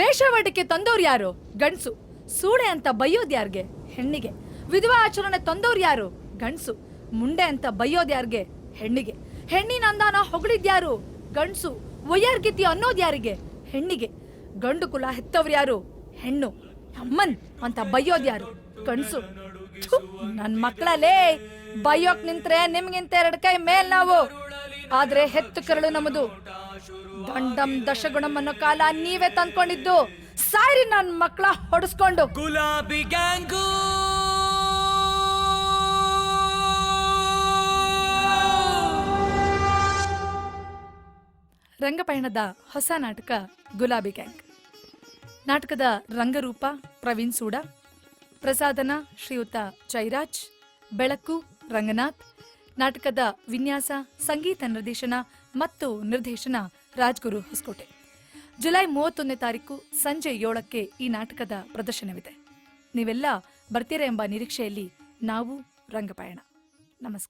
ವೇಷವಾಟಿಕೆ ತಂದವ್ರು ಯಾರು? ಗಂಡ್ಸು. ಸೂಳೆ ಅಂತ ಬೈಯೋದ್ ಯಾರ್ಗೆ? ಹೆಣ್ಣಿಗೆ. ವಿಧವಾ ಆಚರಣೆ ತಂದವ್ರು ಯಾರು? ಗಂಡ್ಸು. ಮುಂಡೆ ಅಂತ ಬೈಯೋದ್ ಯಾರ್ಗೆ? ಹೆಣ್ಣಿಗೆ. ಹೆಣ್ಣಿನ ಅಂದಾನ ಹೊಗಳಿದ್ಯಾರು ಗಂಡ್ಸು. ವಯ್ಯಾರ್ಗಿತಿ ಅನ್ನೋದ್ ಯಾರಿಗೆ? ಹೆಣ್ಣಿಗೆ. ಗಂಡು ಕುಲ ಹೆತ್ತವ್ರು ಯಾರು? ಹೆಣ್ಣು. ಅಮ್ಮನ್ ಅಂತ ಬೈಯೋದ್ ಯಾರು? ಗಂಡ್ಸು. ನನ್ ಮಕ್ಕಳಲ್ಲೇ ಬೈಯೋಕ್ ನಿಂತ್ರೆ ನಿಮ್ಗಿಂತ ಎರಡು ಕೈ ಮೇಲ್ ನಾವು. ಆದ್ರೆ ಹೆತ್ತು ಕರಳು ನಮ್ಮದು. ದಂಡಂ ದಶಗುಣಂ ಅನ್ನೋ ಕಾಲ ನೀವೇ ತಂದ್ಕೊಂಡಿದ್ದು. ಸಾರಿ ನನ್ ಮಕ್ಕಳ ಹೊಡಿಸ್ಕೊಂಡು. ಗುಲಾಬಿ ಗ್ಯಾಂಗು. ರಂಗಪಯಣದ ಹೊಸ ನಾಟಕ ಗುಲಾಬಿ ಗ್ಯಾಂಗ್. ನಾಟಕದ ರಂಗರೂಪ ಪ್ರವೀಣ್ ಸೂಡ. ಪ್ರಸಾದನ ಶ್ರೀಯುತ ಜೈರಾಜ್ ಬೆಳಕು ರಂಗನಾಥ್. ನಾಟಕದ ವಿನ್ಯಾಸ, ಸಂಗೀತ ನಿರ್ದೇಶನ ಮತ್ತು ನಿರ್ದೇಶನ ರಾಜ್ಗುರು ಹೊಸಕೋಟೆ. ಜುಲೈ ಮೂವತ್ತೊಂದನೇ ತಾರೀಕು ಸಂಜೆ ಏಳಕ್ಕೆ ಈ ನಾಟಕದ ಪ್ರದರ್ಶನವಿದೆ. ನೀವೆಲ್ಲ ಬರ್ತೀರಾ ಎಂಬ ನಿರೀಕ್ಷೆಯಲ್ಲಿ ನಾವು ರಂಗಪಯಣ. ನಮಸ್ಕಾರ.